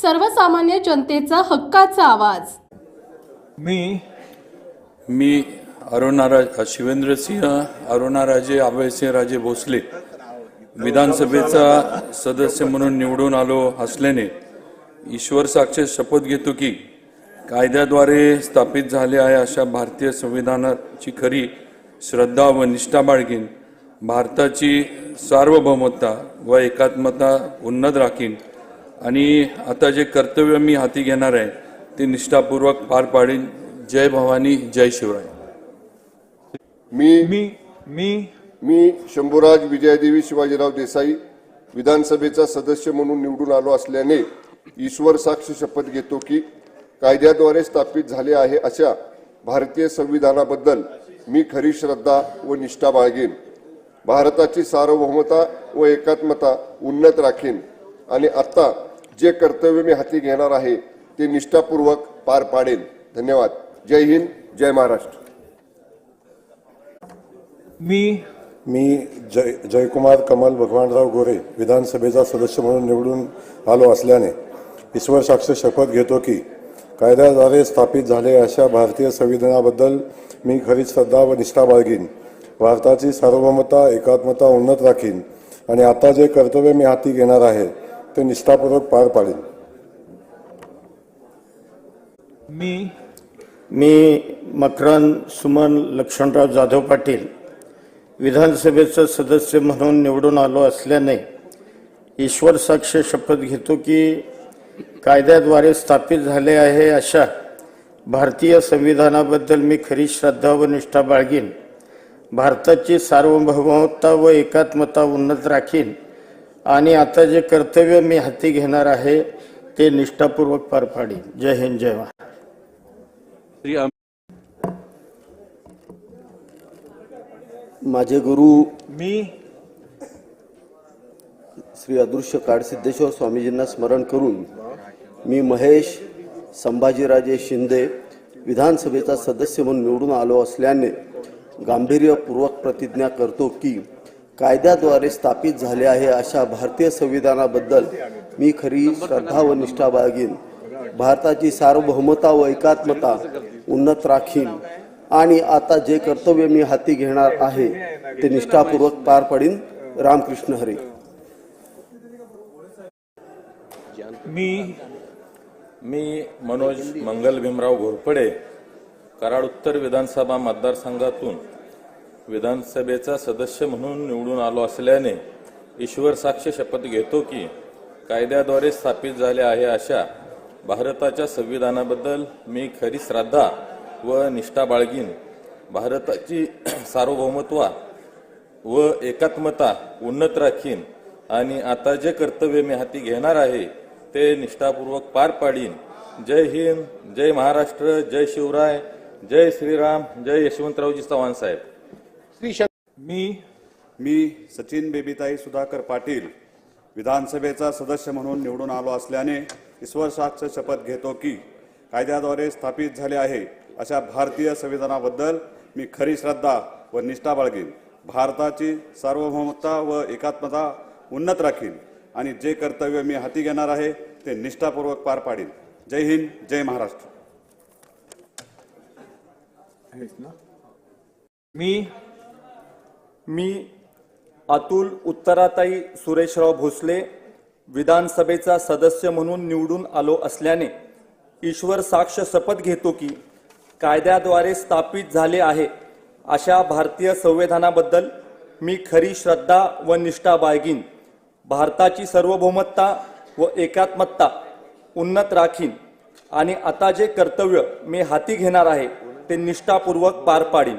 सर्वसामान्य जनतेचा हक्काचा आवाज. मी मी अरुणाराज शिवेंद्रसिंह अरुणाराजे अभयसिंहराजे भोसले विधानसभेचा सदस्य म्हणून निवडून आलो असल्याने ईश्वर साक्ष शपथ घेतो की कायद्याद्वारे स्थापित झाले आहे अशा भारतीय संविधानाची खरी श्रद्धा व निष्ठा बाळगीन भारताची सार्वभौमता व एकात्मता उन्नत राखीन. आणि आता जे कर्तव्य मी हाती घेणार आहे ते निष्ठापूर्वक पार पाडीन. जय भवानी जय शिवराय. मी मी मी. मी शंभूराज विजयदेवी शिवाजीराव देसाई विधानसभेचा सदस्य म्हणून निवडून आलो असल्याने ईश्वर साक्ष शपथ घेतो की कायद्याद्वारे स्थापित झाले आहे अशा भारतीय संविधानाबद्दल मी खरी श्रद्धा व निष्ठा बाळगेन. भारताची सार्वभौमता व एकात्मता उन्नत राखीन. आणि आता जे कर्तव्य मी हाती घेणार आहे ते निष्ठापूर्वक पार पाडेन धन्यवाद. जय हिंद जय महाराष्ट्र. मी मी जय जयकुमार कमल भगवानराव गोरे विधानसभेचा सदस्य म्हणून निवडून आलो असल्याने ईश्वर साक्ष शपथ घेतो की कायद्याद्वारे स्थापित झाले अशा भारतीय संविधानाबद्दल मी खरी श्रद्धा व निष्ठा बाळगीन. भारताची सार्वभौमता एकात्मता उन्नत राखीन. आणि आता जे कर्तव्य मी हाती घेणार आहे ते निष्ठापूर्वक पार पाडेन मी मी मकरंद सुमन लक्ष्मणराव जाधव पाटील विधानसभेचं सदस्य म्हणून निवडून आलो असल्याने ईश्वर साक्ष शपथ घेतो की कायद्याद्वारे स्थापित झाले आहे अशा भारतीय संविधानाबद्दल मी खरी श्रद्धा व निष्ठा बाळगीन. भारताची सार्वभौमता व एकात्मता उन्नत राखीन. आणि आता जे कर्तव्य मी हाती घेणार आहे ते निष्ठापूर्वक पार पाडीन जय हिंद जय महाराज माझे गुरु मी श्री अदृश्य काडसिद्धेश्वर स्वामीजींना स्मरण करून मी महेश संभाजीराजे शिंदे विधानसभेचा सदस्य म्हणून निवडून आलो असल्याने गांभीर्यपूर्वक प्रतिज्ञा करतो की कायद्याद्वारे स्थापित झाले आहे अशा भारतीय संविधानाबद्दल मी खरी श्रद्धा व निष्ठा बाळगीन. भारताची सार्वभौमता व एकात्मता उन्नत राखीन. आणि आता जे कर्तव्य मी हाती घेणार आहे ते निष्ठापूर्वक पार पाडीन. रामकृष्ण हरी. मी मी मनोज मंगल भीमराव घोरपडे कराड उत्तर विधानसभा मतदारसंघातून विधानसभेचा सदस्य म्हणून निवडून आलो असल्याने ईश्वर साक्ष शपथ घेतो की कायद्याद्वारे स्थापित झाले आहे अशा भारताच्या संविधानाबद्दल मी खरी श्रद्धा व निष्ठा बाळगीन. भारताची सार्वभौमत्वा व एकात्मता उन्नत राखीन आणि आता जे कर्तव्य मी हाती घेणार आहे ते निष्ठापूर्वक पार पाडीन. जय हिंद जय महाराष्ट्र जय शिवराय जय श्रीराम जय यशवंतरावजी चव्हाण साहेब. मी. मी सचिन बेबीताई सुधाकर पाटील विधानसभेचा सदस्य म्हणून निवडून आलो असल्याने ईश्वर साक्ष शपथ घेतो की कायद्याद्वारे स्थापित झाले आहे अशा भारतीय संविधानाबद्दल मी खरी श्रद्धा व निष्ठा बाळगीन. भारताची सार्वभौमता व एकात्मता उन्नत राखीन आणि जे कर्तव्य मी हाती घेणार आहे ते निष्ठापूर्वक पार पाडीन. जय हिंद जय महाराष्ट्र. मी. मी अतुल उत्तराताई सुरेशराव भोसले विधानसभेचा सदस्य म्हणून निवडून आलो असल्याने ईश्वर साक्ष शपथ घेतो की कायद्याद्वारे स्थापित झाले आहे अशा भारतीय संविधानाबद्दल मी खरी श्रद्धा व निष्ठा बाळगीन. भारताची सर्वभौमत्ता व एकात्मत्ता उन्नत राखीन. आणि आता जे कर्तव्य मी हाती घेणार आहे ते निष्ठापूर्वक पार पाडीन.